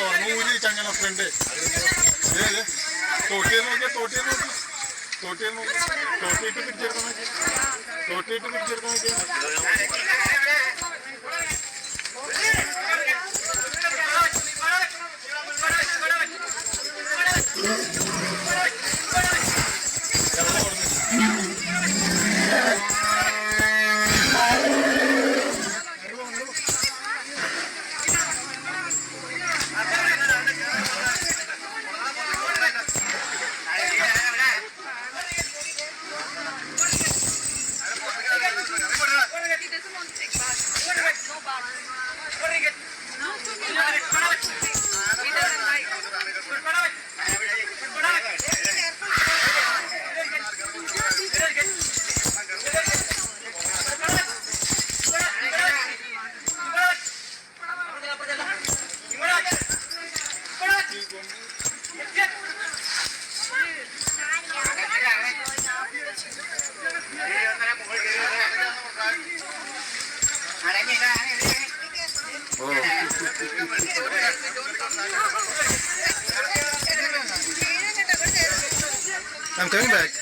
നൂൽ ചങ്ങലൊക്കെ ഉണ്ട് തോട്ടിയെ നോക്കിയാൽ തോട്ടിയെ നോക്കി. തോട്ടിയെ നോക്കി. തോട്ടിയിട്ട് പിടിച്ചെടുക്കാൻ നോക്കി. തോട്ടിയിട്ട് പിടിച്ചെടുക്കാൻ നോക്കിയാൽ Corrige. I'm coming back.